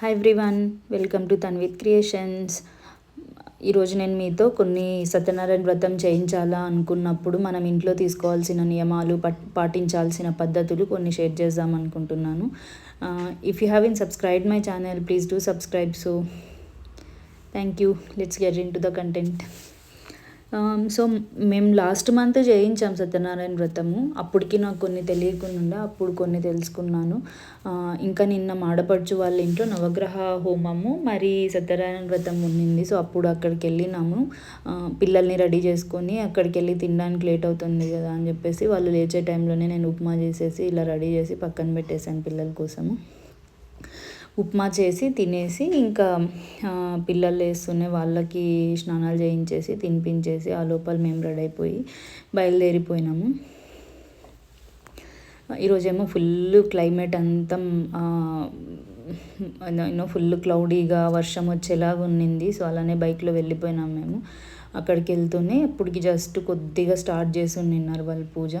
Hi everyone welcome to Tanvith creations ఈరోజు నేను మీతో కొన్ని సత్యనారాయణ వ్రతం చేయించాలా అనుకున్నప్పుడు మనం ఇంట్లో తీసుకోవాల్సిన నియమాలు పట్ పాటించాల్సిన పద్ధతులు కొన్ని షేర్ చేద్దాం అనుకుంటున్నాను. If you have in subscribe my channel please do subscribe so thank you let's get in to the content so మేము లాస్ట్ మంత్ చేయించాం సత్యనారాయణ వ్రతము. అప్పటికి నాకు కొన్ని తెలియకుండా అప్పుడు కొన్ని తెలుసుకున్నాను. Uh, ఇంకా నిన్న మాడపడుచు వాళ్ళ ఇంట్లో నవగ్రహ హోమము మరి సత్యనారాయణ వ్రతం ఉండింది. సో అప్పుడు అక్కడికి వెళ్ళినాము. Uh, పిల్లల్ని రెడీ చేసుకొని అక్కడికి వెళ్ళి తినడానికి లేట్ అవుతుంది కదా అని చెప్పేసి వాళ్ళు లేచే టైంలోనే నేను ఉప్మా చేసేసి ఇలా రెడీ చేసి పక్కన పెట్టేశాను పిల్లల కోసము. ఉప్మా చేసి తినేసి ఇంకా పిల్లలు వేస్తూనే వాళ్ళకి స్నానాలు చేయించేసి తినిపించేసి ఆ లోపల మేము రెడీ అయిపోయి బయలుదేరిపోయినాము. ఈరోజేమో ఫుల్ క్లైమేట్ అంతా ఎన్నో ఫుల్ క్లౌడీగా వర్షం వచ్చేలాగా ఉన్నింది. సో అలానే బైక్లో వెళ్ళిపోయినాం మేము. అక్కడికి వెళ్తూనే అప్పటికి జస్ట్ కొద్దిగా స్టార్ట్ చేసి ఉండిన్నారు వాళ్ళు పూజ.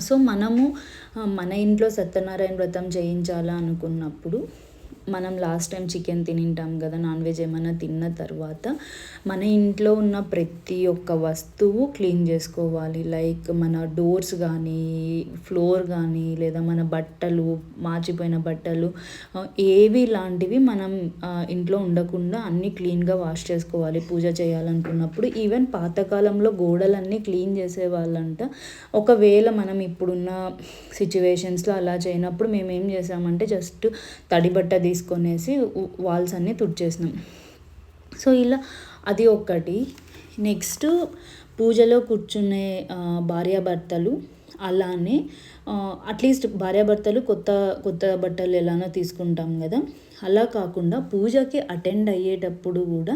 సో మనము మన ఇంట్లో సత్యనారాయణ వ్రతం చేయించాలా అనుకున్నప్పుడు మనం లాస్ట్ టైం చికెన్ తినింటాం కదా నాన్ వెజ్ ఏమైనా తిన్న తర్వాత మన ఇంట్లో ఉన్న ప్రతి ఒక్క వస్తువు క్లీన్ చేసుకోవాలి. లైక్ మన డోర్స్ కానీ ఫ్లోర్ కానీ లేదా మన బట్టలు మార్చిపోయిన బట్టలు ఏవి లాంటివి మనం ఇంట్లో ఉండకుండా అన్నీ క్లీన్గా వాష్ చేసుకోవాలి. పూజ చేయాలనుకున్నప్పుడు ఈవెన్ పాతకాలంలో గోడలన్నీ క్లీన్ చేసేవాళ్ళంట. ఒకవేళ మనం ఇప్పుడున్న సిచ్యువేషన్స్లో అలా చేయనప్పుడు మేము ఏం చేసామంటే జస్ట్ తడి బట్ట తీసుకొనేసి వాల్స్ అన్నీ తుడిచేసినాం. సో ఇలా అది ఒకటి నెక్స్ట్ పూజలో కూర్చునే భార్యాభర్తలు అలానే అట్లీస్ట్ భార్యాభర్తలు కొత్త కొత్త బట్టలు ఎలానో తీసుకుంటాం కదా. అలా కాకుండా పూజకి అటెండ్ అయ్యేటప్పుడు కూడా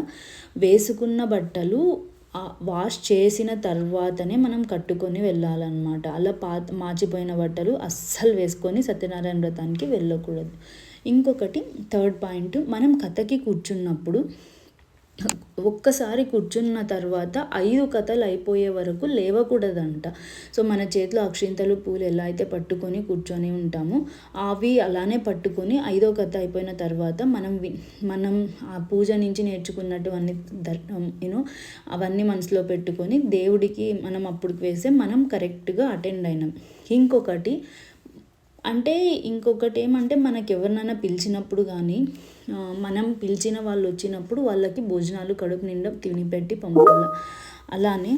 వేసుకున్న బట్టలు వాష్ చేసిన తర్వాతనే మనం కట్టుకొని వెళ్ళాలన్నమాట. అలా పాత మార్చిపోయిన బట్టలు అస్సలు వేసుకొని సత్యనారాయణ వ్రతానికి వెళ్ళకూడదు. ఇంకొకటి థర్డ్ పాయింట్ మనం కథకి కూర్చున్నప్పుడు ఒక్కసారి కూర్చున్న తర్వాత ఐదు కథలు అయిపోయే వరకు లేవకూడదంట. సో మన చేతిలో అక్షింతలు పూలు ఎలా అయితే పట్టుకొని కూర్చొని ఉంటామో అవి అలానే పట్టుకొని ఐదో కథ అయిపోయిన తర్వాత మనం మనం ఆ పూజ నుంచి నేర్చుకున్నటువంటి యూనో అవన్నీ మనసులో పెట్టుకొని దేవుడికి మనం అప్పుడు వేస్తే మనం కరెక్ట్గా అటెండ్ అయినాం. ఇంకొకటి అంటే ఇంకొకటి ఏమంటే మనకి ఎవరినైనా పిలిచినప్పుడు కానీ మనం పిలిచిన వాళ్ళు వచ్చినప్పుడు వాళ్ళకి భోజనాలు కడుపు నిండా తినిపెట్టి పంపాలి. అలానే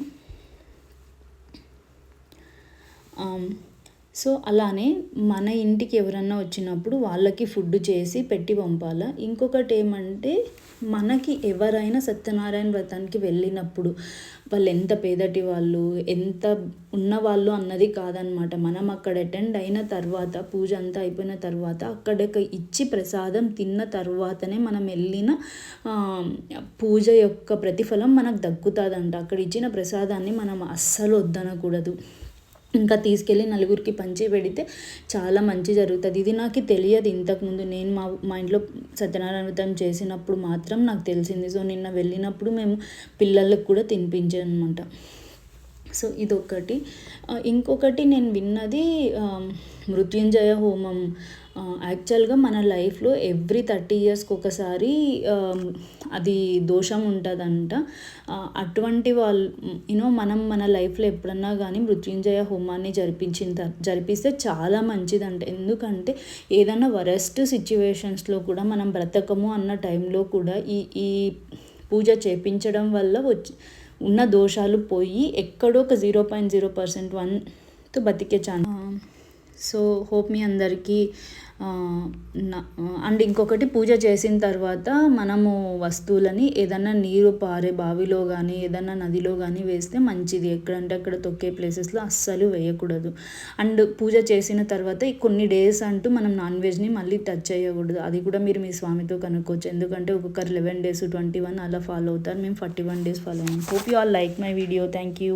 సో అలానే మన ఇంటికి ఎవరన్నా వచ్చినప్పుడు వాళ్ళకి ఫుడ్ చేసి పెట్టి పంపాలా. ఇంకొకటి ఏమంటే మనకి ఎవరైనా సత్యనారాయణ వ్రతానికి వెళ్ళినప్పుడు వాళ్ళు ఎంత పేదటి వాళ్ళు ఎంత ఉన్నవాళ్ళు అన్నది కాదనమాట మనం అక్కడ అటెండ్ అయిన తర్వాత పూజ అంతా అయిపోయిన తర్వాత అక్కడ ఇచ్చి ప్రసాదం తిన్న తర్వాతనే మనం వెళ్ళిన పూజ యొక్క ప్రతిఫలం మనకు దక్కుతుందంట. అక్కడ ఇచ్చిన ప్రసాదాన్ని మనం అస్సలు వద్దనకూడదు. ఇంకా తీసుకెళ్ళి నలుగురికి పంచి పెడితే చాలా మంచి జరుగుతుంది. ఇది నాకు తెలియదు ఇంతకుముందు. నేను మా మా ఇంట్లో సత్యనారాయణ వ్రతం చేసినప్పుడు మాత్రం నాకు తెలిసింది. సో నిన్న వెళ్ళినప్పుడు మేము పిల్లలకు కూడా తినిపించాను అనమాట సో ఇదొకటి. ఇంకొకటి నేను విన్నది మృత్యుంజయ హోమం. యాక్చువల్గా మన లైఫ్లో ఎవ్రీ థర్టీ ఇయర్స్కి ఒకసారి అది దోషం ఉంటుందంట. అటువంటి వాళ్ళు యూనో మనం మన లైఫ్లో ఎప్పుడన్నా కానీ మృత్యుంజయ హోమాన్ని జరిపించిన జరిపిస్తే చాలా మంచిదంట. ఎందుకంటే ఏదైనా వరెస్ట్ సిచ్యువేషన్స్లో కూడా మనం బ్రతకము అన్న టైంలో కూడా ఈ ఈ పూజ చేపించడం వల్ల వచ్చి ఉన్న దోషాలు పోయి ఎక్కడో ఒక జీరో పాయింట్ జీరో పర్సెంట్ వన్తో బతికే ఛాన్స్ సో హోప్ మీ అందరికీ అండ్ ఇంకొకటి పూజ చేసిన తర్వాత మనము వస్తువులని ఏదన్నా నీరు పారే బావిలో కానీ ఏదన్నా నదిలో కానీ వేస్తే మంచిది. ఎక్కడంటే అక్కడ తొక్కే ప్లేసెస్లో అస్సలు వేయకూడదు. అండ్ పూజ చేసిన తర్వాత కొన్ని డేస్ అంటూ మనం నాన్ వెజ్ని మళ్ళీ టచ్ చేయకూడదు. అది కూడా మీరు మీ స్వామితో కనుక్కోవచ్చు. ఎందుకంటే ఒక్కొక్కరు లెవెన్ డేస్ ట్వంటీ వన్ అలా ఫాలో అవుతారు. మేము ఫార్టీ వన్ డేస్ ఫాలో అయ్యాం hope you all like my video. Thank you.